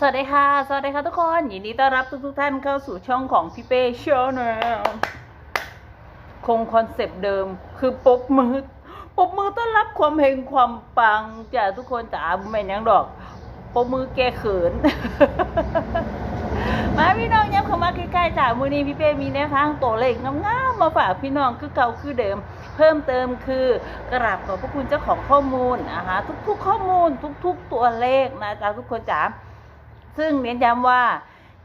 สวัสดีค่ะ สวัสดีค่ะทุกคน ยินดีต้อนรับทุกทุกท่านเข้าสู่ช่องของพี่เป้ชาแนลคงคอนเซปต์เดิมคือปบมือปบมือต้อนรับความเพลงความปังจากทุกคนจ๋าบุแม่นยังดอกปบมือแกเขิน มาพี่น้องย้ำเข้ามาใกล้ๆจ้ามือนี้พี่เป้มีแนวทางตัวเลขงามๆมาฝากพี่น้องคือเก่าคือเดิม เพิ่มเติมคือกราบขอบพระคุณเจ้าของข้อมูลนะคะทุกๆ ข้อมูลทุก ๆ ตัวเลขนะจ๊ะทุกคนจ๋า ซึ่งเน้นย้ำว่า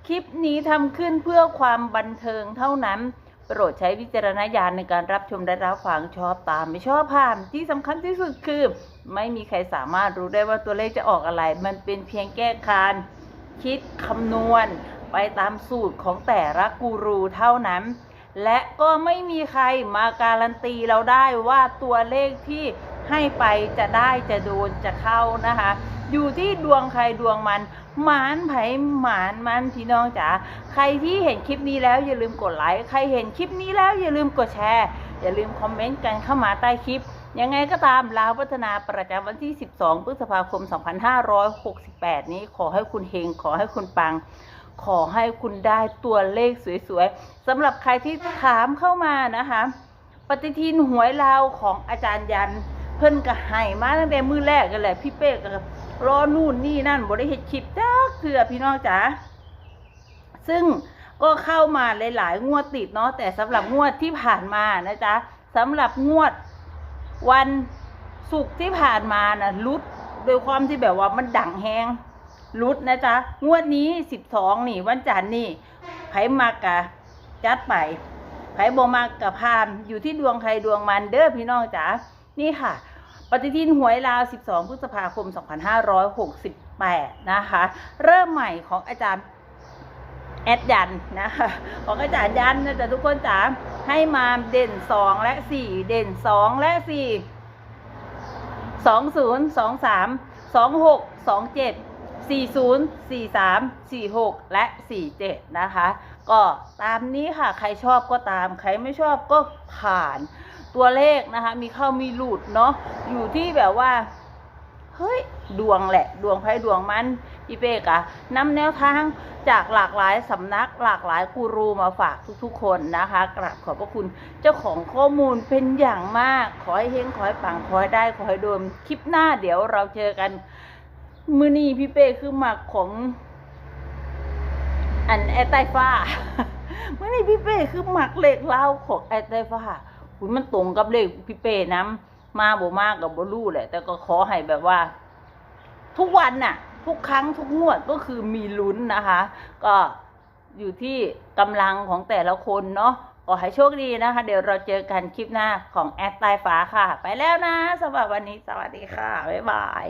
คลิปนี้ทำขึ้นเพื่อความบันเทิงเท่านั้น โปรดใช้วิจารณญาณในการรับชมและรับฟังชอบตามไม่ชอบผ่านที่สำคัญที่สุดคือ ไม่มีใครสามารถรู้ได้ว่าตัวเลขจะออกอะไร มันเป็นเพียงแก้คานคิดคำนวณ ไปตามสูตรของแต่ละกูรูเท่านั้น และก็ไม่มีใครมาการันตีเราได้ว่าตัวเลขที่ให้ไปจะได้จะโดนจะเข้านะคะ อยู่ที่ดวงใครดวงมัน หมานไผหมานมันพี่น้องจ๋าใครที่เห็นคลิปนี้แล้วอย่าลืมกดไลค์ใครเห็นคลิปนี้แล้วอย่าลืมกดแชร์ อย่าลืมคอมเมนต์กันเข้ามาใต้คลิป ยังไงก็ตามลาวพัฒนาประจำวันที่ 12 พฤษภาคม 2568 นี้ขอให้คุณเฮงขอให้คุณปัง ขอให้คุณได้ตัวเลขสวยๆสำหรับใครที่ถามเข้ามานะคะ ปฏิทินหวยลาวของอาจารย์ยัน เพิ่นก็ให้มาตั้งแต่มือแรกกันแหละพี่เป้ก็รอนู่นนี่นั่นบ่ได้เห็ดคลิปจ้าเถื่อพี่น้องจ๋าซึ่งก็เข้ามาหลายๆ งวดติดเนาะแต่สำหรับงวดที่ผ่านมานะจ๊ะสำหรับงวดวันศุกร์ที่ผ่านมานะลุดโดยความที่แบบว่ามันดังแฮงลุดนะจ๊ะงวดนี้สิบสองนี่ วันจันทร์นี่ไผมากกะจัดไปไผบ่มากกับพานอยู่ที่ดวงใครดวงมันเด้อพี่น้องจ๋า นี่ค่ะ ปฏิทินหวยลาว 12 พฤษภาคม 2568 นะคะ เริ่มใหม่ของอาจารย์แอดยันนะคะของอาจารย์ยันนะจ๊ะทุกคนจ๋าให้มาเด่น2และ4เด่น2และ4 20 23 26 27 40 43 46และ47นะคะ ก็ตามนี้ค่ะ ใครชอบก็ตาม ใครไม่ชอบก็ผ่าน ตัวเลขนะคะ มีเข้ามีหลุดเนาะอยู่ที่แบบว่าเฮ้ยดวงแหละ ดวงไพ่ดวงมันพี่เป๊กอะนำแนวทางจากหลากหลายสำนักหลากหลายกูรูมาฝากทุกๆ คนนะคะ กราบขอบพระคุณเจ้าของข้อมูลเป็นอย่างมาก ขอให้เฮงขอให้ปังขอให้ได้ขอให้โดนคลิปหน้าเดี๋ยวเราเจอกัน มือนี้พี่เป้คือหมักของ อันแอตไตฟ้า มือนี้พี่เป้คือหมักเหล็กเล่าของแอตไตฟ้า อุยมันตรงกับเลขพี่เป้น้ำมาบ่มากกับบ่รู้แหละ แต่ก็ขอให้แบบว่า ทุกวันน่ะ ทุกครั้งทุกงวดก็คือมีลุ้นนะคะ ก็อยู่ที่กำลังของแต่ละคนเนาะขอให้โชคดีนะคะ เดี๋ยวเราเจอกันคลิปหน้าของแอดใต้ฟ้าค่ะ ไปแล้วนะสำหรับวันนี้สวัสดีค่ะ บ๊ายบาย